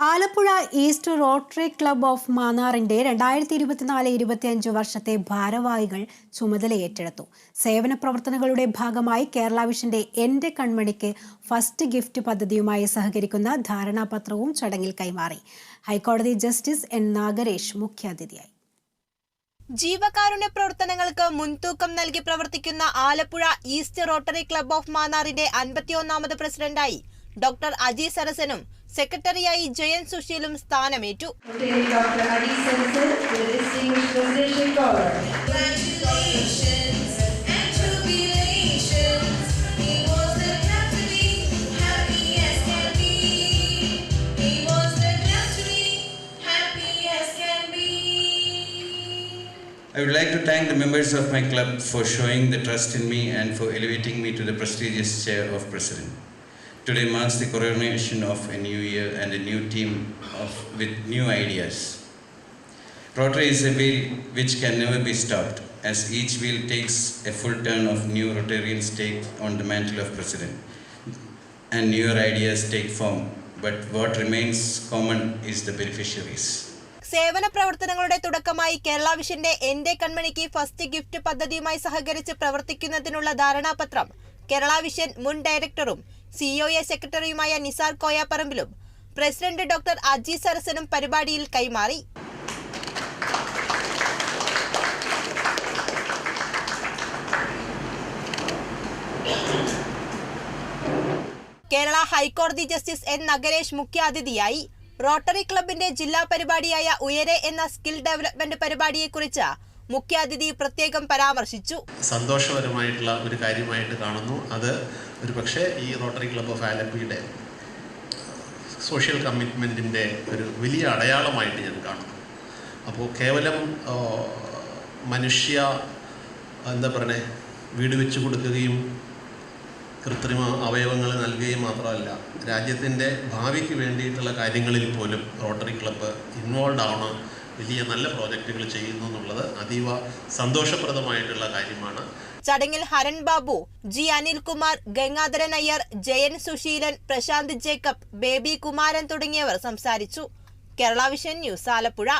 Alappuzha east rotary club of മാന്നാറിന്റെ രണ്ടായിരത്തി ഇരുപത്തിനാല് ഇരുപത്തിയഞ്ച് വർഷത്തെ ഭാരവാഹികൾ ചുമതല ഏറ്റെടുത്തു. സേവന പ്രവർത്തനങ്ങളുടെ ഭാഗമായി കേരള വിഷന്റെ എന്റെ കൺമണിക്ക് ഫസ്റ്റ് ഗിഫ്റ്റ് പദ്ധതിയുമായി സഹകരിക്കുന്ന ധാരണാപത്രവും ചടങ്ങിൽ കൈമാറി. ഹൈക്കോടതി ജസ്റ്റിസ് എൻ നാഗരേഷ് മുഖ്യാതിഥിയായി. ജീവകാരുണ്യ പ്രവർത്തനങ്ങൾക്ക് മുൻതൂക്കം നൽകി പ്രവർത്തിക്കുന്ന Alappuzha east rotary club of മാന്നാറിന്റെ അൻപത്തിയൊന്നാമത് പ്രസിഡന്റായി ഡോക്ടർ അജി സരസനും സെക്രട്ടറിയായി Jayan സുശീലും സ്ഥാനമേറ്റു Today, Dr. Adi Sensen with a distinguished presidential collar. Congratulations and jubilations. He was the captain, happy as can be. He was the captain, happy as can be. I would like to thank the members of my club for showing the trust in me and for elevating me to the prestigious chair of president. Today marks the coronation of a new year and a new team of, with new ideas. Rotary is a wheel which can never be stopped, as each wheel takes a full turn of new Rotarians take on the mantle of president, and newer ideas take form. But what remains common is the beneficiaries. സേവന പ്രവർത്തനങ്ങളുടെ തുടക്കമായി കേരള വിഷന്റെ എന്റെ കൺമണിക്ക് first gift പദ്ധതിയുമായി സഹകരിച്ച് പ്രവർത്തിക്കുന്നതിനുള്ള ധാരണാപത്രം Kerala vision മുൻ ഡയറക്ടറും സിഇഒഎ സെക്രട്ടറിയുമായ നിസാർ കോയാപ്പറമ്പിലും പ്രസിഡന്റ് ഡോക്ടർ അജി സരസനും പരിപാടിയിൽ കൈമാറി. കേരള ഹൈക്കോടതി ജസ്റ്റിസ് എൻ നഗരേഷ് മുഖ്യാതിഥിയായി റോട്ടറി ക്ലബിന്റെ ജില്ലാ പരിപാടിയായ ഉയരെ എന്ന സ്കിൽ ഡെവലപ്മെന്റ് പരിപാടിയെക്കുറിച്ച് മുഖ്യാതിഥി പ്രത്യേകം പരാമർശിച്ചു. സന്തോഷപരമായിട്ടുള്ള ഒരു കാര്യമായിട്ട് കാണുന്നു. അത് ഒരു പക്ഷേ ഈ റോട്ടറി ക്ലബ് ഓഫ് ആലപ്പിയുടെ സോഷ്യൽ കമ്മിറ്റ്മെന്റിന്റെ ഒരു വലിയ അടയാളമായിട്ട് ഞാൻ കാണുന്നു. അപ്പോൾ കേവലം മനുഷ്യ എന്താ പറയണേ വീട് വെച്ച് കൊടുക്കുകയും കൃത്രിമ അവയവങ്ങൾ നൽകുകയും മാത്രമല്ല രാജ്യത്തിന്റെ ഭാവിക്ക് വേണ്ടിയിട്ടുള്ള കാര്യങ്ങളിൽ പോലും റോട്ടറി ക്ലബ്ബ് ഇൻവോൾവ് ആവണം വലിയ നല്ല പ്രോജക്റ്റുകൾ ചെയ്യുന്നു എന്നുള്ളത് അതീവ സന്തോഷപ്രദമായിട്ടുള്ള കാര്യമാണ്. ചടങ്ങിൽ Haran Babu G Anilkumar Gangadharan Iyer Jayan Susheelan Prashanth Jacob baby Kumaran തുടങ്ങിയവർ സംസാരിച്ചു. Kerala vision news Alappuzha.